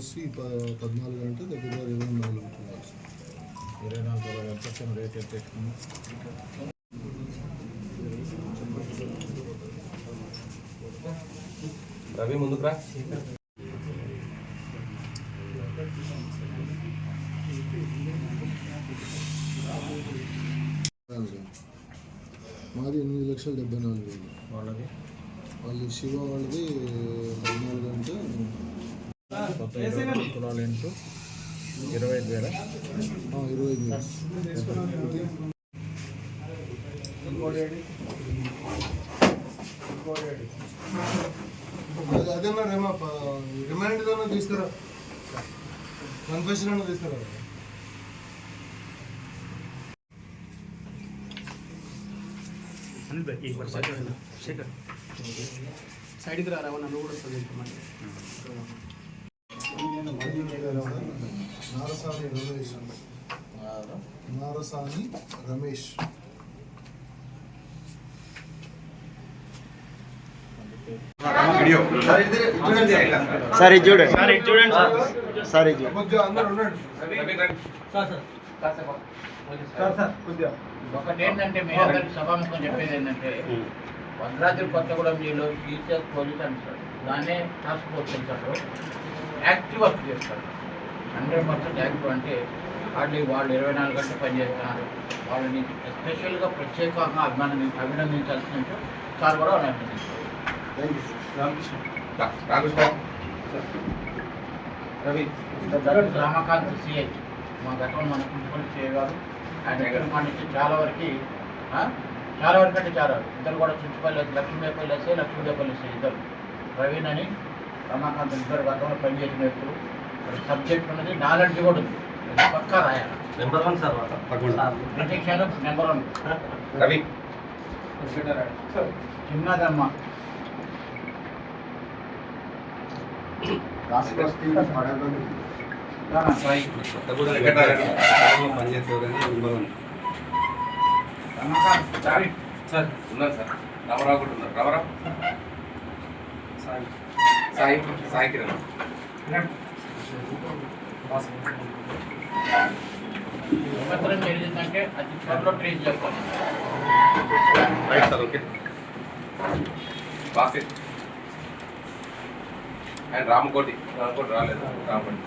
వచ్చేసి పద్నాలుగు అంటే దగ్గర ఇరవై నాలుగు ఇరవై నాలుగు ఎంత రేట్ ఎంత రవి ముందుకు రా మాది ఎనిమిది లక్షల డెబ్బై నాలుగు వేలు వాళ్ళది వాళ్ళు శివ వాళ్ళది పద్నాలుగు అంటే తులాలు ఇంటూ ఇరవై ఐదు వేల. ఇరవై ఐదు వేలు అది- అదేనా రిమైండ్ ఏదైనా తీసుకురా కన్ఫెషన్ అన్న తీసుకురా సైడ్కి రా రవాణా నువ్వు కూడా వస్తుంది? నారసాని రమేష్. నారసాని రమేష్. సార్ ఇది చూడండి సార్. ఇది చూడండి కొద్దిగా అందరూ ఉండండి. ఒకటి ఏంటంటే మీ అందరికి సభాముఖం చెప్పేది ఏంటంటే భద్రాద్రి కొత్తగూడెం జిల్లాలో టీచర్స్ పోలీస్ అంటారు దాన్నే టాస్క్ ఫోర్స్ అంటారు. యాక్టివ్ వర్క్ చేస్తారు. హండ్రెడ్ పర్సెంట్ యాక్టివ్ అంటే హార్డ్లీ వాళ్ళు ఇరవై నాలుగు గంటలు పనిచేస్తున్నారు వాళ్ళని ఎస్పెషల్గా ప్రత్యేకంగా అభినంది అభినందించాల్సిన సార్ కూడా వాళ్ళని అభినందించారు. రాకృష్ణ రవి రామకాంత్ సిఐ మా గతంలో మన ప్రిన్సిపల్ సిఐ గారు. ఆయన దగ్గర మా నుంచి చాలా వరకు ఆ, చాలా వరకు అంటే చాలా వరకు. ఇద్దరు కూడా చుట్టుపల్లి లక్ష్మీదేపల్లి ఎస్ఐ లక్ష్మీదేపల్లి ఎస్ఐ ఇద్దరు. ప్రవీణ్ అని రమాకాంత్ ఇద్దరు గతంలో పనిచేసిన వ్యక్తులు. సబ్జెక్ట్ ఉన్నది నాలెడ్జ్ కూడా ఉంది. పక్కా రాయాలి. నెంబర్ వన్ సార్ ప్రతి క్షణం number one Ravi. Chinnadamma. పనిచేసేవారని number one sir Praveen. Sir ఉన్నారు సార్ రామారావు కూడా ఉన్నారు రామారావు సాయి సాయి సాయి కిరణ్ సంవత్సరం జరిగిందంటే అది త్వరలో ట్రేస్ చేస్తాను right sir okay Basith and Ramakoti Ramakoti రాలేదు రామకోటి